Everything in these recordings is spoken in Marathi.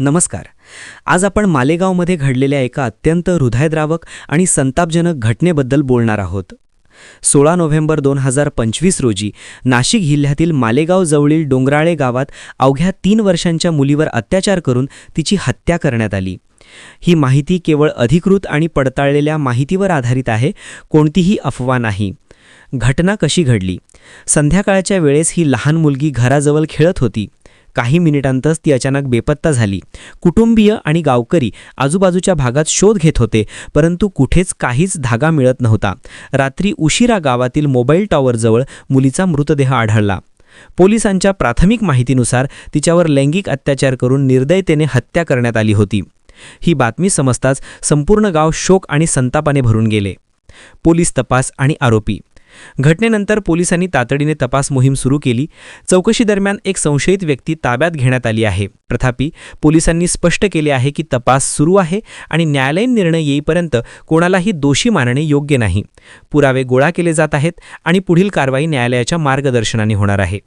नमस्कार. आज आपण मालेगावमध्ये घडलेल्या एका अत्यंत हृदयद्रावक आणि संतापजनक घटनेबद्दल बोलणार आहोत. सोळा नोव्हेंबर दोन हजार पंचवीस रोजी नाशिक जिल्ह्यातील मालेगावजवळील डोंगराळे गावात अवघ्या तीन वर्षांच्या मुलीवर अत्याचार करून तिची हत्या करण्यात आली. ही माहिती केवळ अधिकृत आणि पडताळलेल्या माहितीवर आधारित आहे कोणतीही अफवा नाही. घटना कशी घडली? संध्याकाळच्या वेळेस ही लहान मुलगी घराजवळ खेळत होती. काही मिनिटांतच ती अचानक बेपत्ता झाली. कुटुंबीय आणि गावकरी आजूबाजूच्या भागात शोध घेत होते परंतु कुठेच काहीच धागा मिळत नव्हता. रात्री उशिरा गावातील मोबाईल टॉवरजवळ मुलीचा मृतदेह आढळला. पोलिसांच्या प्राथमिक माहितीनुसार तिच्यावर लैंगिक अत्याचार करून निर्दयतेने हत्या करण्यात आली होती. ही बातमी समजताच संपूर्ण गाव शोक आणि संतापाने भरून गेले. पोलीस तपास आणि आरोपी घटनेनंतर पोलिसांनी तातडीने तपास मोहीम सुरू केली. चौकशीदरम्यान एक संशयित व्यक्ती ताब्यात घेण्यात आली आहे. तथापि पोलिसांनी स्पष्ट केले आहे की तपास सुरू आहे आणि न्यायालयीन निर्णय येईपर्यंत कोणालाही दोषी मानणे योग्य नाही. पुरावे गोळा केले जात आहेत आणि पुढील कारवाई न्यायालयाच्या मार्गदर्शनाने होणार आहे.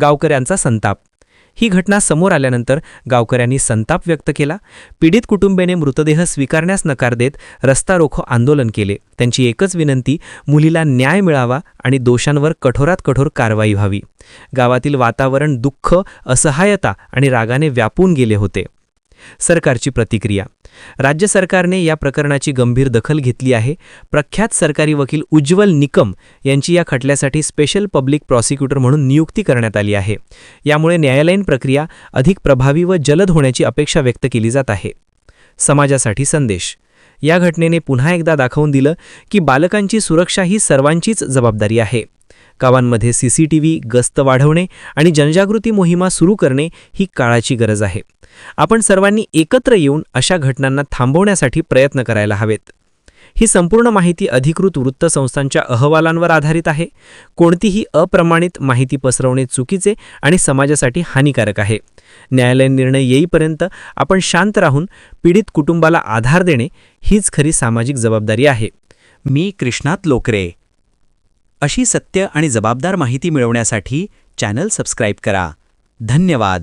गावकऱ्यांचा संताप ही घटना समोर आल्यानंतर गावकऱ्यांनी संताप व्यक्त केला. पीडित कुटुंबियाने मृतदेह स्वीकारण्यास नकार देत रस्ता रोखो आंदोलन केले. त्यांची एकच विनंती मुलीला न्याय मिळावा आणि दोषांवर कठोरात कठोर कारवाई व्हावी. गावातील वातावरण दुःख असहायता आणि रागाने व्यापून गेले होते. सरकारची प्रतिक्रिया. राज्य सरकारने या प्रकरणाची गंभीर दखल घेतली आहे. प्रख्यात सरकारी वकील उज्ज्वल निकम यांची या खटल्यासाठी स्पेशल पब्लिक प्रॉसिक्युटर म्हणून नियुक्ती करण्यात आली आहे. यामुळे न्यायालयीन प्रक्रिया अधिक प्रभावी व जलद होण्याची अपेक्षा व्यक्त केली जात आहे. समाजासाठी संदेश. या घटनेने पुन्हा एकदा दाखवून दिलं की बालकांची सुरक्षा ही सर्वांचीच जबाबदारी आहे. गावांमध्ये सीसीटीव्ही गस्त वाढवणे आणि जनजागृती मोहिमा सुरू करणे ही काळाची गरज आहे. आपण सर्वांनी एकत्र येऊन अशा घटनांना थांबवण्यासाठी प्रयत्न करायला हवेत. ही संपूर्ण माहिती अधिकृत वृत्तसंस्थांच्या अहवालांवर आधारित आहे. कोणतीही अप्रमाणित माहिती पसरवणे चुकीचे आणि समाजासाठी हानिकारक आहे. न्यायालयीन निर्णय येईपर्यंत आपण शांत राहून पीडित कुटुंबाला आधार देणे हीच खरी सामाजिक जबाबदारी आहे. मी कृष्णात लोकरे. अशी सत्य आणि जबाबदार माहिती मिळवण्यासाठी चॅनल सबस्क्राईब करा. धन्यवाद.